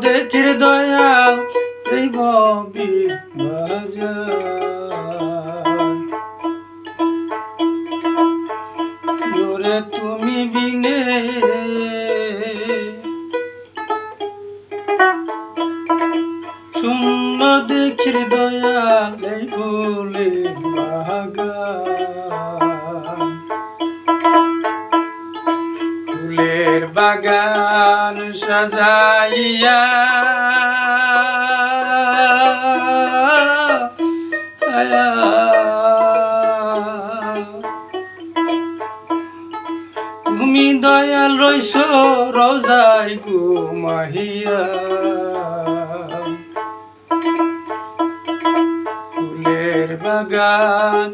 শূন্য দেখির দয়াল এই ববি ওরে তুমি বিনে শূন্য দেখির দয়াল এই ফুলের বাগান বাগান সাজাইয়া। তুমি দয়াল রইস রোজাই ঘুমাহিয়া ফুলের বাগান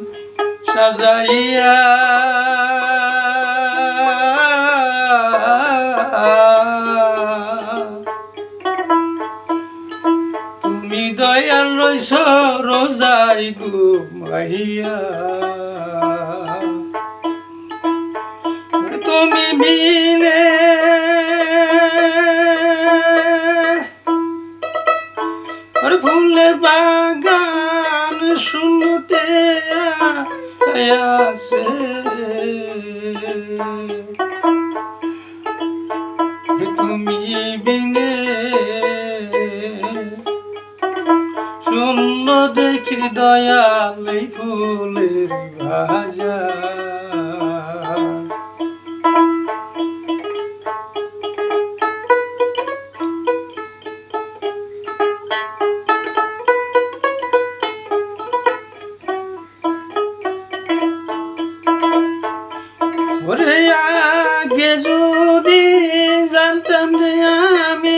সাজাইয়া। দয়াল রইস রোজাই ঘুমাইয়া তুমি বিনে ফুলের বাগান শুনতে আসে। তুমি বিনে দেখি দয়াল এই ফুলের ভাজা। ওরে আগে যদি জানতাম যে আমি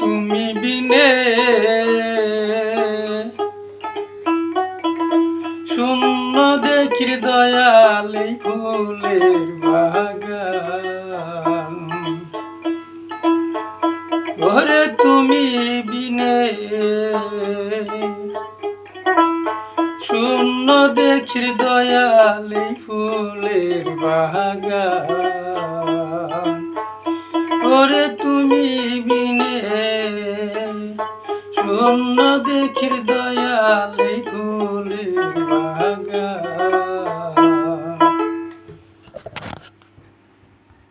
তুমি বিনে শূন্য দেখির দয়াল ফুলের বাগান ওরে তুমি বিনে দেখির দয়ালে ফুলের বাগান। ওরে তুমি বিনে শূন্য দেখির দয়ালি ফুলের বাগান।